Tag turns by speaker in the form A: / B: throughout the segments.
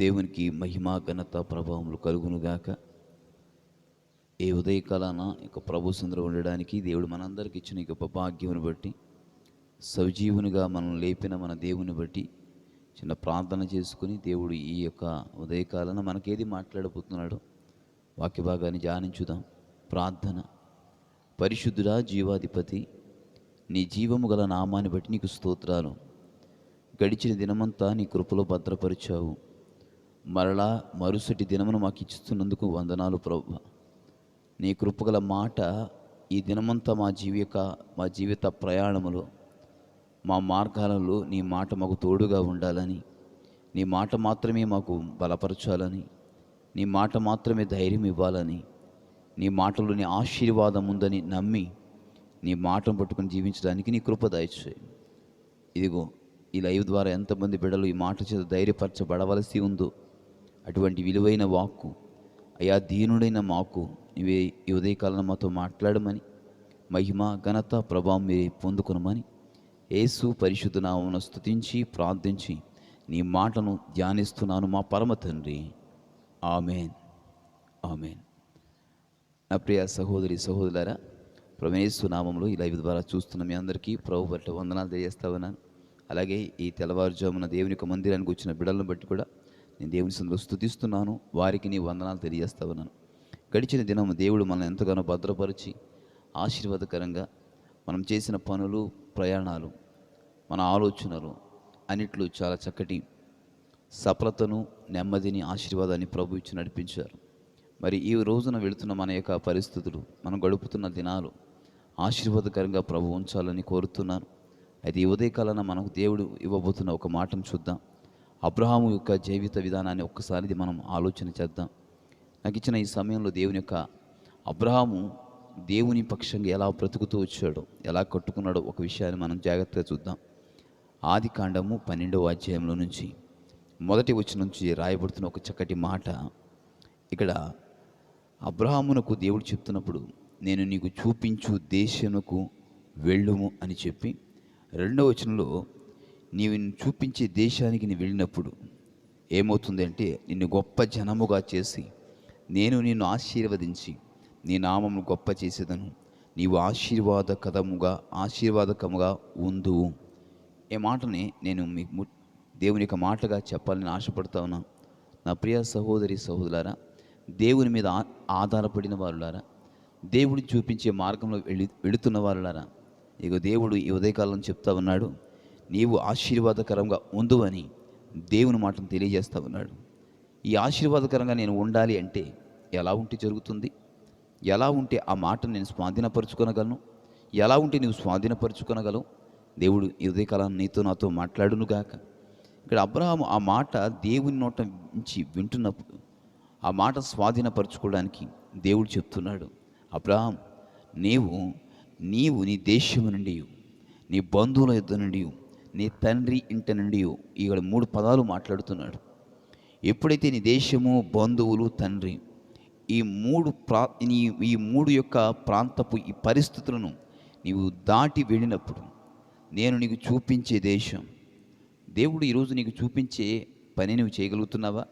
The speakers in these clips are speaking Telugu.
A: దేవునికి మహిమా ఘనత ప్రభావములు కలుగునుగాక. ఏ ఉదయకాలాన ఇక ప్రభు సందరం ఉండడానికి దేవుడు మనందరికి ఇచ్చిన గొప్ప భాగ్యమును బట్టి సజీవునిగా మనం లేపిన మన దేవుని బట్టి చిన్న ప్రార్థన చేసుకుని దేవుడు ఈ యొక్క ఉదయకాలాన మనకేది మాట్లాడబోతున్నాడో వాక్య భాగాన్ని ధ్యానించుదాం. ప్రార్థన. పరిశుద్ధుడా జీవాధిపతి నీ జీవము గల నామాన్ని బట్టి నీకు స్తోత్రాలు. గడిచిన దినమంతా నీ కృపలో భద్రపరిచావు. మరలా మరుసటి దినమును మాకు ఇచ్చిస్తున్నందుకు వందనాలు ప్రభు నీ కృపగల మాట ఈ దినమంతా మా జీవిక మా జీవిత ప్రయాణములో మా మార్గాలలో నీ మాట మాకు తోడుగా ఉండాలని నీ మాట మాత్రమే మాకు బలపరచాలని నీ మాట మాత్రమే ధైర్యం ఇవ్వాలని నీ మాటలోని ఆశీర్వాదం ఉందని నమ్మి నీ మాటను పట్టుకుని జీవించడానికి నీ కృప దయచేయి. ఇదిగో ఈ లైవ్ ద్వారా ఎంతమంది బిడ్డలు ఈ మాట చేత ధైర్యపరచబడవలసి ఉందో అటువంటి విలువైన వాక్కు అయా దీనుడైన మాకు నీవే ఈ ఉదయకాలం మాతో మాట్లాడమని మహిమ ఘనత ప్రభావం మీరే పొందుకునమని యేసు పరిశుద్ధ నామను స్తుతించి ప్రార్థించి నీ మాటను ధ్యానిస్తున్నాను మా పరమ తండ్రి. ఆమెన్. ఆమెన్. నా ప్రియ సహోదరి సహోదరులారా ప్రమేశ్వ నామంలో ఇలా ఇవి ద్వారా చూస్తున్న మీ అందరికీ ప్రభు బట్ట వందనాలు తెలియజేస్తా ఉన్నాను. అలాగే ఈ తెల్లవారుజామున దేవుని యొక్క మందిరానికి వచ్చిన బిడలను బట్టి కూడా నేను దేవుని సందులో స్థుతిస్తున్నాను వారికి నీ వందనాలు తెలియజేస్తా ఉన్నాను. గడిచిన దినం దేవుడు మనల్ని ఎంతగానో భద్రపరిచి ఆశీర్వాదకరంగా మనం చేసిన పనులు ప్రయాణాలు మన ఆలోచనలు అన్నిట్లో చాలా చక్కటి సఫలతను నెమ్మదిని ఆశీర్వాదాన్ని ప్రభు ఇచ్చి నడిపించారు. మరి ఈ రోజున వెళుతున్న మన యొక్క పరిస్థితులు మనం గడుపుతున్న దినాలు ఆశీర్వాదకరంగా ప్రభు ఉంచాలని కోరుతున్నాను. అయితే ఈ ఉదయకాలన మనకు దేవుడు ఇవ్వబోతున్న ఒక మాటను చూద్దాం. అబ్రహాము యొక్క జీవిత విధానాన్ని ఒక్కసారిది మనం ఆలోచన చేద్దాం. నాకు ఇచ్చిన ఈ సమయంలో దేవుని యొక్క అబ్రహాము దేవుని పక్షంగా ఎలా బ్రతుకుతూ వచ్చాడో ఎలా కట్టుకున్నాడో ఒక విషయాన్ని మనం జాగ్రత్తగా చూద్దాం. ఆది కాండము పన్నెండవ అధ్యాయంలో నుంచి మొదటి వచ్చి నుంచి రాయబడుతున్న ఒక చక్కటి మాట. ఇక్కడ అబ్రహామునకు దేవుడు చెప్తున్నప్పుడు నేను నీకు చూపించు దేశమునకు వెళ్ళుము అని చెప్పి రెండవ వచనంలో నీవు చూపించే దేశానికి నీ వెళ్ళినప్పుడు ఏమవుతుందంటే నిన్ను గొప్ప జనముగా చేసి నేను నిన్ను ఆశీర్వదించి నీ నామమును గొప్ప చేసేదను. నీవు ఆశీర్వాదకరముగా ఆశీర్వాదకముగా ఉందువు ఈ మాటని నేను మీకు దేవుని యొక్క మాటగా చెప్పాలని ఆశపడతా ఉన్నాను నా ప్రియ సహోదరి సహోదరులారా దేవుని మీద ఆ- ఆధారపడిన వారులారా దేవుడు చూపించే మార్గంలో వెళ్ళి వెళుతున్న వారులారా ఇక దేవుడు ఈ ఉదయకాలం చెప్తా ఉన్నాడు. నీవు ఆశీర్వాదకరంగా ఉండు అని దేవుని మాటను తెలియజేస్తా ఉన్నాడు. ఈ ఆశీర్వాదకరంగా నేను ఉండాలి అంటే ఎలా ఉంటే జరుగుతుంది? ఎలా ఉంటే ఆ మాటను నేను స్వాధీనపరుచుకొనగలను? ఎలా ఉంటే నీవు స్వాధీనపరుచుకొనగలవు? దేవుడు ఉదయకాలం నీతో నాతో మాట్లాడునుగాక ఇక్కడ అబ్రహాము ఆ మాట దేవుని నోట నుంచి వింటున్నప్పుడు ఆ మాట స్వాధీనపరచుకోవడానికి దేవుడు చెప్తున్నాడు. అబ్రహాం నీవు నీవు నీ దేశము నుండి నీ బంధువుల యుద్ధ నుండి నీ తండ్రి ఇంట నుండి ఇక్కడ మూడు పదాలు మాట్లాడుతున్నాడు. ఎప్పుడైతే నీ దేశము బంధువులు తండ్రి ఈ మూడు ప్రా నీ ఈ మూడు యొక్క ప్రాంతపు ఈ పరిస్థితులను నీవు దాటి వెళ్ళినప్పుడు నేను నీకు చూపించే దేశం. దేవుడు ఈరోజు నీకు చూపించే పని నువ్వు చేయగలుగుతున్నావా?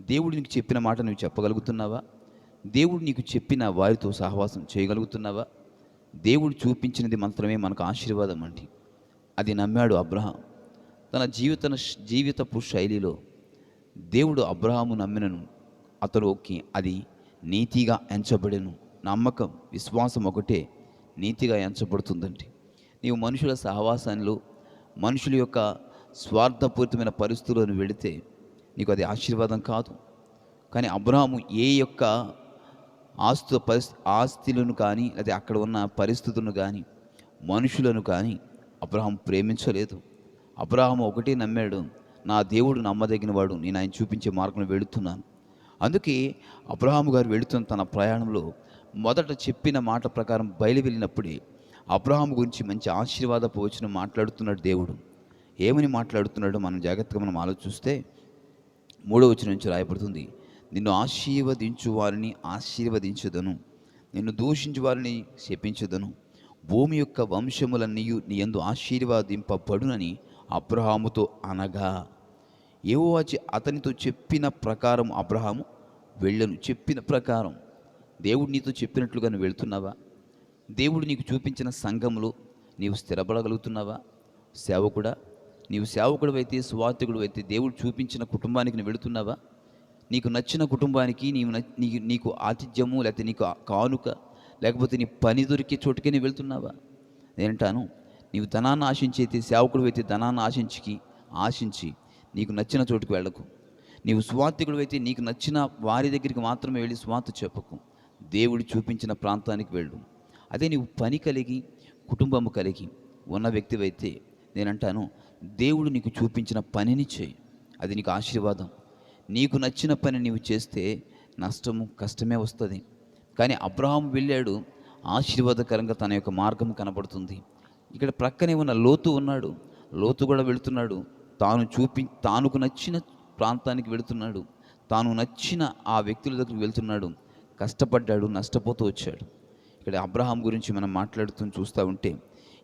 A: దేవుడు నీకు చెప్పిన మాట నువ్వు చెప్పగలుగుతున్నావా? దేవుడు నీకు చెప్పిన వారితో సహవాసం చేయగలుగుతున్నావా? దేవుడు చూపించినది మాత్రమే మనకు ఆశీర్వాదం అండి. అది నమ్మాడు అబ్రహాం. తన జీవిత జీవితపు శైలిలో దేవుడు అబ్రహాము నమ్మినను అతడుకి అది నీతిగా ఎంచబడెను. నమ్మకం విశ్వాసం ఒకటే నీతిగా ఎంచబడుతుందండి. నీవు మనుషుల సహవాసంలో మనుషుల యొక్క స్వార్థపూరితమైన పరిస్థితులను వెళితే నీకు అది ఆశీర్వాదం కాదు. కానీ అబ్రహాము ఏ యొక్క ఆస్తు పరిస్థి ఆస్తులను కానీ లేదా అక్కడ ఉన్న పరిస్థితులను కానీ మనుషులను కానీ అబ్రహాం ప్రేమించలేదు. అబ్రహాం ఒకటి నమ్మాడు. నా దేవుడు నమ్మదగిన వాడు నేను ఆయన చూపించే మార్గంలో వెళుతున్నాను. అందుకే అబ్రహాం గారు వెళుతున్న తన ప్రయాణంలో మొదట చెప్పిన మాట ప్రకారం బయలు వెళ్ళినప్పుడే అబ్రహాం గురించి మంచి ఆశీర్వాదపు వచ్చిన మాట్లాడుతున్నాడు దేవుడు. ఏమని మాట్లాడుతున్నాడో మనం జాగ్రత్తగా మనం ఆలోచిస్తే మూడో వచ్చిన నుంచి రాయబడుతుంది. నిన్ను ఆశీర్వదించు వారిని ఆశీర్వదించదను. నిన్ను దూషించు వారిని శపించదను. భూమి యొక్క వంశములన్నీ నీ ఎందు ఆశీర్వాదింపబడునని అబ్రహాముతో అనగా ఏవోవాచి అతనితో చెప్పిన ప్రకారం అబ్రహాము వెళ్ళను. చెప్పిన ప్రకారం దేవుడు నీతో చెప్పినట్లుగా నువ్వు వెళ్తున్నావా? దేవుడు నీకు చూపించిన సంఘంలో నీవు స్థిరపడగలుగుతున్నావా? సేవకుడా నీవు సేవకుడు అయితే స్వార్థకుడు అయితే దేవుడు చూపించిన కుటుంబానికి నువ్వు వెళుతున్నావా? నీకు నచ్చిన కుటుంబానికి నీవు నీకు నీకు ఆతిథ్యము లేకపోతే నీకు ఆ కానుక లేకపోతే నీ పని దొరికే చోటుకే నీ వెళ్తున్నావా? నేనంటాను నీవు ధనాన్ని ఆశించి అయితే సేవకుడు అయితే ధనాన్ని ఆశించి ఆశించి నీకు నచ్చిన చోటుకు వెళ్ళకు. నీవు స్వార్థికుడు అయితే నీకు నచ్చిన వారి దగ్గరికి మాత్రమే వెళ్ళి స్వార్థ చెప్పకు. దేవుడు చూపించిన ప్రాంతానికి వెళ్ళు. అదే నీవు పని కలిగి కుటుంబము కలిగి ఉన్న వ్యక్తివైతే నేనంటాను దేవుడు నీకు చూపించిన పనిని చేయి. అది నీకు ఆశీర్వాదం. నీకు నచ్చిన పని నీవు చేస్తే నష్టము కష్టమే వస్తుంది. కానీ అబ్రహాం వెళ్ళాడు. ఆశీర్వాదకరంగా తన యొక్క మార్గం కనబడుతుంది. ఇక్కడ ప్రక్కనే ఉన్న లోతు ఉన్నాడు. లోతు కూడా వెళుతున్నాడు. తాను చూపి తానుకు నచ్చిన ప్రాంతానికి వెళుతున్నాడు. తాను నచ్చిన ఆ వ్యక్తుల దగ్గరికి వెళ్తున్నాడు. కష్టపడ్డాడు నష్టపోతూ వచ్చాడు. ఇక్కడ అబ్రహాం గురించి మనం మాట్లాడుతూ చూస్తూ ఉంటే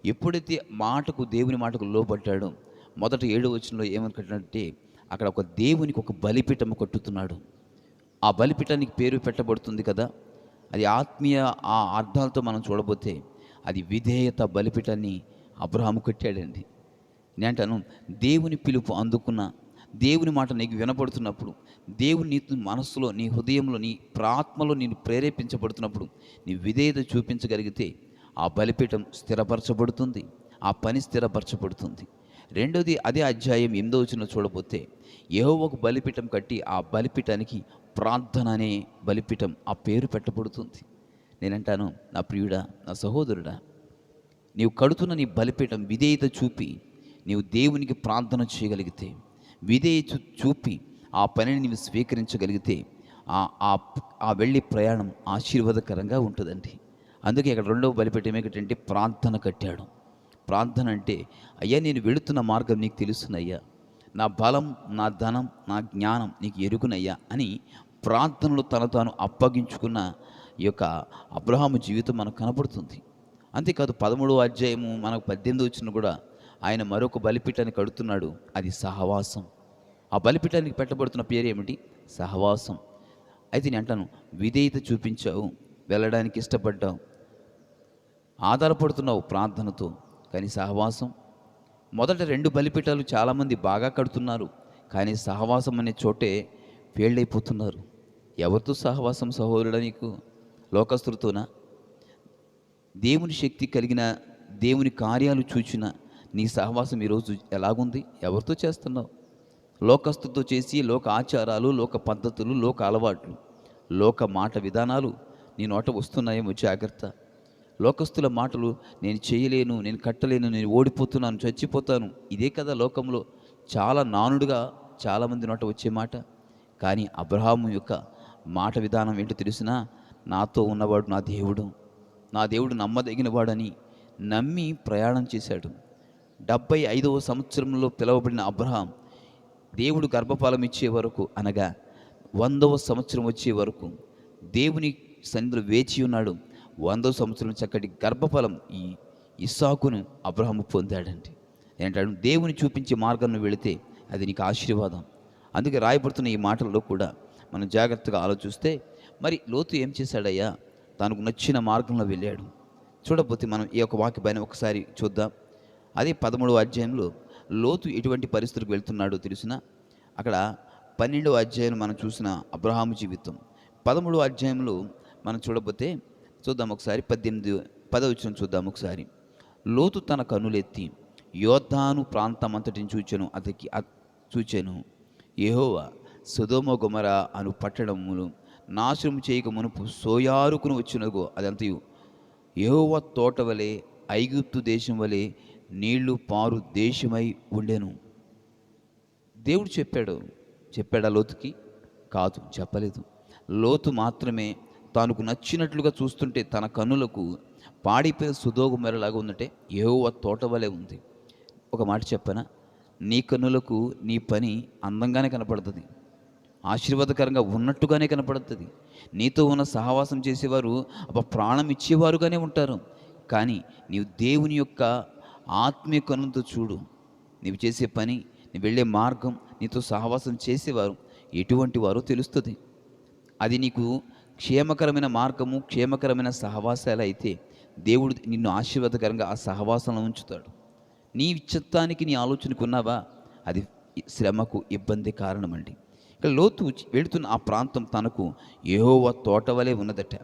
A: ఎప్పుడైతే మాటకు దేవుని మాటకు లోపడ్డాడో మొదట ఏడు వచనంలో ఏమనుకుంటున్నాడంటే అక్కడ ఒక దేవునికి ఒక బలిపీఠము కట్టుతున్నాడు. ఆ బలిపీఠానికి పేరు పెట్టబడుతుంది కదా. అది ఆత్మీయ ఆ అర్థాలతో మనం చూడబోతే అది విధేయత బలిపిటని అబ్రహాము కట్టాడండి. నేను అంటాను దేవుని పిలుపు అందుకున్న దేవుని మాట నీకు వినపడుతున్నప్పుడు దేవుని నీ మనస్సులో నీ హృదయంలో నీ ప్రాత్మలో నేను ప్రేరేపించబడుతున్నప్పుడు నీ విధేయత చూపించగలిగితే ఆ బలిపీఠం స్థిరపరచబడుతుంది ఆ పని స్థిరపరచబడుతుంది. రెండోది అదే అధ్యాయం ఎనిమిదో వచ్చిన చూడబోతే ఏహో ఒక బలిపీఠం కట్టి ఆ బలిపీఠానికి ప్రార్థన అనే బలిపీఠం ఆ పేరు పెట్టబడుతుంది. నేనంటాను నా ప్రియుడా నా సహోదరుడా నీవు కడుతున్న నీ బలిపీఠం విధేయత చూపి నీవు దేవునికి ప్రార్థన చేయగలిగితే విధేయత చూపి ఆ పనిని నీవు స్వీకరించగలిగితే ఆ ఆ ఆ వెళ్ళి ప్రయాణం ఆశీర్వాదకరంగా ఉంటుందండి. అందుకే ఇక్కడ రెండవ బలిపీఠం ఏమిటంటే ప్రార్థన కట్టాడు. ప్రార్థన అంటే అయ్యా నేను వెళుతున్న మార్గం నీకు తెలుసునయ్యా. నా బలం నా ధనం నా జ్ఞానం నీకు ఎరుగునయ్యా అని ప్రార్థనలు తన తాను అప్పగించుకున్న ఈ యొక్క అబ్రహాము జీవితం మనకు కనబడుతుంది అంతేకాదు పదమూడవ అధ్యాయము మనకు పద్దెనిమిది వచ్చిన కూడా ఆయన మరొక బలిపీఠాన్ని కడుతున్నాడు. అది సహవాసం. ఆ బలిపీఠానికి పెట్టబడుతున్న పేరు ఏమిటి? సహవాసం. అయితే నేను అంటాను విధేయత చూపించావు వెళ్ళడానికి ఇష్టపడ్డావు ఆధారపడుతున్నావు ప్రార్థనతో. కానీ సహవాసం. మొదట రెండు బలిపీఠాలు చాలామంది బాగా కడుతున్నారు. కానీ సహవాసం అనే చోటే ఫెయిల్డ్ అయిపోతున్నారు. ఎవరితో సహవాసం సహోదరుడా నీకు? లోకస్తులతోనా దేవుని శక్తి కలిగిన దేవుని కార్యాలు చూచిన నీ సహవాసం ఈరోజు ఎలాగుంది? ఎవరితో చేస్తున్నావు? లోకస్తుతో చేసి లోక ఆచారాలు లోక పద్ధతులు లోక అలవాట్లు లోక మాట విధానాలు నీ నోట వస్తున్నాయేమో జాగ్రత్త. లోకస్తుల మాటలు నేను చేయలేను నేను కట్టలేను నేను ఓడిపోతున్నాను చచ్చిపోతాను. ఇదే కదా లోకంలో చాలా నానుడుగా చాలామంది నోట వచ్చే మాట. కానీ అబ్రహాము యొక్క మాట విధానం ఏంటో తెలిసినా నాతో ఉన్నవాడు నా దేవుడు. నా దేవుడు నమ్మదగినవాడని నమ్మి ప్రయాణం చేశాడు. డెబ్బై ఐదవ సంవత్సరంలో పిలువబడిన అబ్రహాం దేవుడు గర్భఫలం ఇచ్చే వరకు అనగా వందవ సంవత్సరం వచ్చే వరకు దేవుని సన్నిధిలో వేచి ఉన్నాడు. వందో సంవత్సరం చక్కటి గర్భఫలం ఈ ఇస్సాకును అబ్రహము పొందాడండి. ఏంటాడు దేవుని చూపించే మార్గంలో వెళితే అది నీకు ఆశీర్వాదం. అందుకే రాయబడుతున్న ఈ మాటల్లో కూడా మనం జాగ్రత్తగా ఆలోచిస్తే మరి లోతు ఏం చేశాడయ్యా? తనకు నచ్చిన మార్గంలో వెళ్ళాడు. చూడబోతే మనం ఈ యొక్క వాక్య పైన ఒకసారి చూద్దాం. అదే పదమూడవ అధ్యాయంలో లోతు ఎటువంటి పరిస్థితులకు వెళ్తున్నాడో తెలిసిన అక్కడ పన్నెండవ అధ్యాయం మనం చూసిన అబ్రహాము జీవితం. పదమూడవ అధ్యాయంలో మనం చూడబోతే చూద్దాం ఒకసారి. పద్దెనిమిది పదవచనం చూద్దాం ఒకసారి. లోతు తన కన్నులెత్తి యోద్ధాను ప్రాంతమంతటిని చూచెను అతనికి అ- చూచెను. యెహోవా సుధోమ గుమర అను పట్టణములు నాశనం చేయక మునుపు సోయారుకును వచ్చినగో అదంతయు. ఏహోవ తోట వలె ఐగుప్తు దేశం వలె నీళ్ళు పారు దేశమై ఉండెను. దేవుడు చెప్పాడు. చెప్పాడా లోతుకి? కాదు చెప్పలేదు. లోతు మాత్రమే తనకు నచ్చినట్లుగా చూస్తుంటే తన కన్నులకు పాడిపోయిన సుధోగు మెరలాగా ఉందంటే ఏవో తోట వలె ఉంది. ఒక మాట చెప్పనా? నీ కన్నులకు నీ పని అందంగానే కనపడుతుంది. ఆశీర్వాదకరంగా ఉన్నట్టుగానే కనపడుతుంది. నీతో ఉన్న సహవాసం చేసేవారు అప్ప ప్రాణం ఇచ్చేవారుగానే ఉంటారు. కానీ నీవు దేవుని యొక్క ఆత్మీయ కనులతో చూడు. నీవు చేసే పని నీ వెళ్ళే మార్గం నీతో సహవాసం చేసేవారు ఎటువంటి వారో తెలుస్తుంది. అది నీకు క్షేమకరమైన మార్గము క్షేమకరమైన సహవాసాలు అయితే దేవుడు నిన్ను ఆశీర్వాదకరంగా ఆ సహవాసంలో ఉంచుతాడు. నీ చిత్తానికి నీ ఆలోచనకున్నావా? అది శ్రమకు ఇబ్బంది కారణమండి. ఇక్కడ లోతు వెళుతున్న ఆ ప్రాంతం తనకు ఏహోవ తోట వలె ఉన్నదట.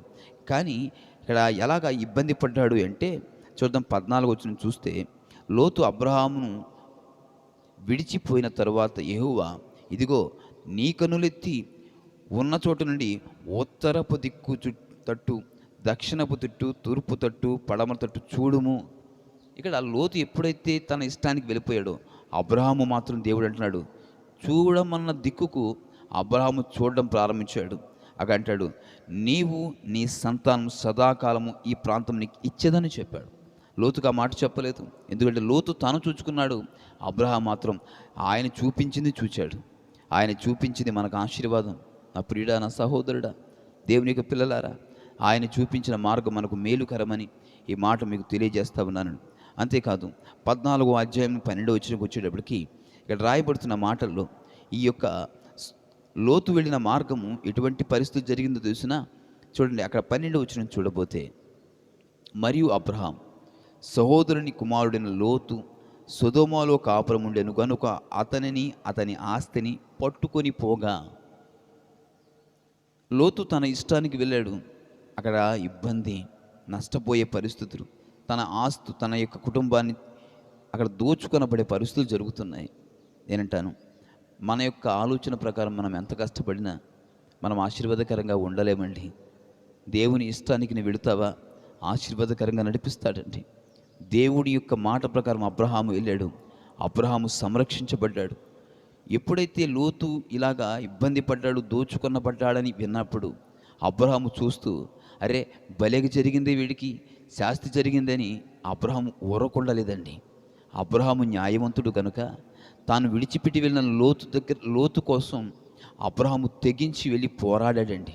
A: కానీ ఇక్కడ ఎలాగ ఇబ్బంది పడ్డాడు అంటే చూద్దాం పద్నాలుగు వచ్చిన చూస్తే లోతు అబ్రహామును విడిచిపోయిన తరువాత యెహోవా ఇదిగో నీ కనులెత్తి ఉన్న చోటు నుండి ఉత్తరపు దిక్కు చు తట్టు దక్షిణపు తట్టు తూర్పు తట్టు పడమర తట్టు చూడుము. ఇక్కడ లోతు ఎప్పుడైతే తన ఇష్టానికి వెళ్ళిపోయాడో అబ్రహాము మాత్రం దేవుడు అంటున్నాడు చూడమన్న దిక్కుకు అబ్రహాము చూడడం ప్రారంభించాడు. అక్కడ అంటాడు నీవు నీ సంతానం సదాకాలము ఈ ప్రాంతం నీకు ఇచ్చేదని చెప్పాడు. లోతుగా మాట చెప్పలేదు. ఎందుకంటే లోతు తాను చూచుకున్నాడు అబ్రహాం మాత్రం ఆయన చూపించింది చూచాడు. ఆయన చూపించింది మనకు ఆశీర్వాదం. నా ప్రియుడా నా సహోదరుడా దేవుని యొక్క పిల్లలారా ఆయన చూపించిన మార్గం మనకు మేలుకరమని ఈ మాట మీకు తెలియజేస్తా ఉన్నాను. అంతేకాదు పద్నాలుగో అధ్యాయం పన్నెండు వచ్చినకు వచ్చేటప్పటికి ఇక్కడ రాయబడుతున్న మాటల్లో ఈ యొక్క లోతు వెళ్ళిన మార్గము ఎటువంటి పరిస్థితి జరిగిందో తెలిసినా? చూడండి అక్కడ పన్నెండు వచ్చిన చూడబోతే మరియు అబ్రహాం సహోదరుని కుమారుడైన లోతు సుధోమాలో కాపురం ఉండెను కనుక అతనిని అతని ఆస్తిని పట్టుకొని పోగా లోతు తన ఇష్టానికి వెళ్ళాడు. అక్కడ ఇబ్బంది నష్టపోయే పరిస్థితులు తన ఆస్తు తన యొక్క కుటుంబాన్ని అక్కడ దోచుకొనబడే పరిస్థితులు జరుగుతున్నాయి. నేనంటాను మన యొక్క ఆలోచన ప్రకారం మనం ఎంత కష్టపడినా మనం ఆశీర్వాదకరంగా ఉండలేమండి. దేవుని ఇష్టానికి నువ్వు వెళుతావా? ఆశీర్వాదకరంగా నడిపిస్తాడండి. దేవుడి యొక్క మాట ప్రకారం అబ్రహాము వెళ్ళాడు. అబ్రహాము సంరక్షించబడ్డాడు. ఎప్పుడైతే లోతు ఇలాగా ఇబ్బంది పడ్డాడు దోచుకొనబడ్డాడని విన్నప్పుడు అబ్రహాము చూస్తూ అరే బలేగి జరిగింది వీడికి శాస్తి జరిగిందని అబ్రహాము ఊరకుండలేదండి. అబ్రహాము న్యాయవంతుడు కనుక తాను విడిచిపెట్టి వెళ్ళిన లోతు దగ్గర లోతు కోసం అబ్రహాము తెగించి వెళ్ళి పోరాడాడండి.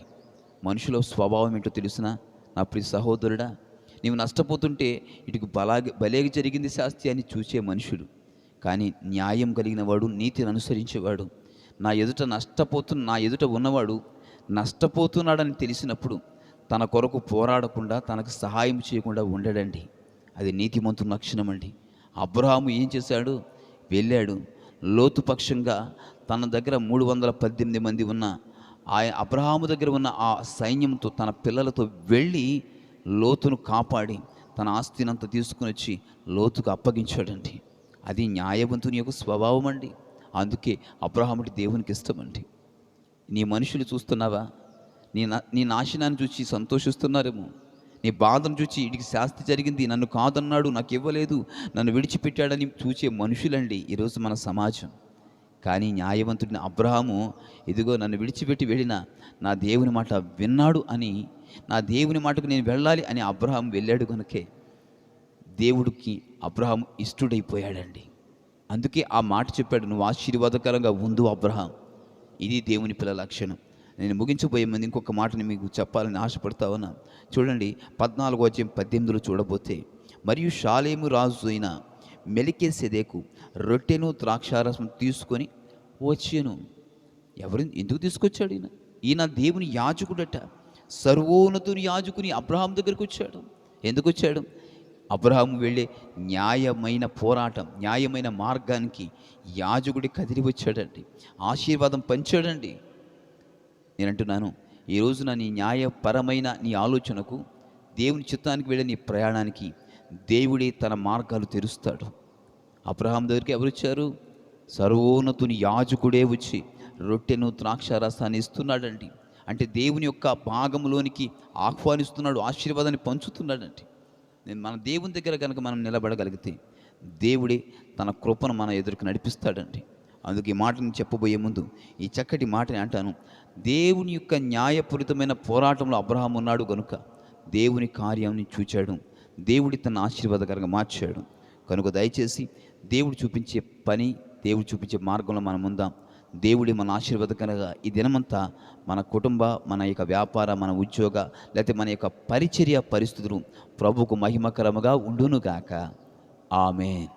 A: మనుషుల స్వభావం ఏంటో తెలుసునా? నా ప్రి సహోదరుడా నీవు నష్టపోతుంటే ఇటుకు బలాగి బలేగి జరిగింది శాస్తి అని చూసే మనుషులు. కానీ న్యాయం కలిగిన వాడు నీతిని అనుసరించేవాడు. నా ఎదుట నష్టపోతున్న నా ఎదుట ఉన్నవాడు నష్టపోతున్నాడని తెలిసినప్పుడు తన కొరకు పోరాడకుండా తనకు సహాయం చేయకుండా ఉండడండి. అది నీతిమంతుని లక్షణం అండి. అబ్రహాము ఏం చేశాడు? వెళ్ళాడు. లోతుపక్షంగా తన దగ్గర మూడు వందల పద్దెనిమిది మంది ఉన్న ఆయన అబ్రహాము దగ్గర ఉన్న ఆ సైన్యంతో తన పిల్లలతో వెళ్ళి లోతును కాపాడి తన ఆస్తినంతా తీసుకుని వచ్చి లోతుకు అప్పగించాడండి. అది న్యాయవంతుని యొక్క స్వభావం అండి అందుకే అబ్రహాముడి దేవునికి ఇష్టమండి. నీ మనుషులు చూస్తున్నావా? నీ నా నీ నాశనాన్ని చూసి సంతోషిస్తున్నారేమో? నీ బాధను చూసి వీడికి శాస్తి జరిగింది నన్ను కాదన్నాడు నాకు ఇవ్వలేదు నన్ను విడిచిపెట్టాడని చూసే మనుషులండి ఈరోజు మన సమాజం. కానీ న్యాయవంతుడిని అబ్రహాము ఇదిగో నన్ను విడిచిపెట్టి వెళ్ళిన నా దేవుని మాట విన్నాడు అని నా దేవుని మాటకు నేను వెళ్ళాలి అని అబ్రహాం వెళ్ళాడు కనుకే దేవుడికి అబ్రహాం ఇష్టుడైపోయాడండి. అందుకే ఆ మాట చెప్పాడు నువ్వు ఆశీర్వాదకరంగా ఉండు అబ్రహాం. ఇది దేవుని పిల్లల లక్షణం. నేను ముగించబోయే ముందు ఇంకొక మాటని మీకు చెప్పాలని ఆశపడతా చూడండి పద్నాలుగో వచ్చే పద్దెనిమిదిలో చూడబోతే మరియు షాలేము రాజు అయిన మెలికే సెదేకు రొట్టెను ద్రాక్షారసం తీసుకొని వచ్చాను. ఎవరు ఎందుకు తీసుకొచ్చాడు ఈయన? ఈయన దేవుని యాజకుడట. సర్వోన్నతుని యాజకుని అబ్రహాం దగ్గరికి వచ్చాడు. ఎందుకు వచ్చాడు? అబ్రహాము వెళ్ళే న్యాయమైన పోరాటం న్యాయమైన మార్గానికి యాజకుడి కదిలి వచ్చాడండి. ఆశీర్వాదం పంచాడండి. నేను అంటున్నాను ఈ రోజున నీ న్యాయపరమైన నీ ఆలోచనకు దేవుని చిత్తానికి వెళ్ళే నీ ప్రయాణానికి దేవుడే తన మార్గాలు తెరుస్తాడు. అబ్రహాం దగ్గరికి ఎవరు వచ్చారు? సర్వోన్నతుని యాజకుడే వచ్చి రొట్టెను ద్రాక్ష రసాన్ని ఇస్తున్నాడండి. అంటే దేవుని యొక్క భాగంలోనికి ఆహ్వానిస్తున్నాడు ఆశీర్వాదాన్ని పంచుతున్నాడండి. మన దేవుని దగ్గర కనుక మనం నిలబడగలిగితే దేవుడే తన కృపను మన ఎదురుకు నడిపిస్తాడండి. అందుకే ఈ మాటని చెప్పబోయే ముందు ఈ చక్కటి మాటని అంటాను. దేవుని యొక్క న్యాయపూరితమైన పోరాటంలో అబ్రహాం ఉన్నాడు కనుక దేవుని కార్యాన్ని చూచాడు. దేవుడి తన ఆశీర్వాదకరంగా మార్చాడు. కనుక దయచేసి దేవుడు చూపించే పని దేవుడు చూపించే మార్గంలో మనం ఉందాం. దేవుడి మన ఆశీర్వదకనగా ఈ దినమంతా మన కుటుంబ మన యొక్క వ్యాపార మన ఉద్యోగ లేకపోతే మన యొక్క పరిచర్య పరిస్థితులు ప్రభువుకు మహిమకరముగా ఉండునుగాక. ఆమెన్.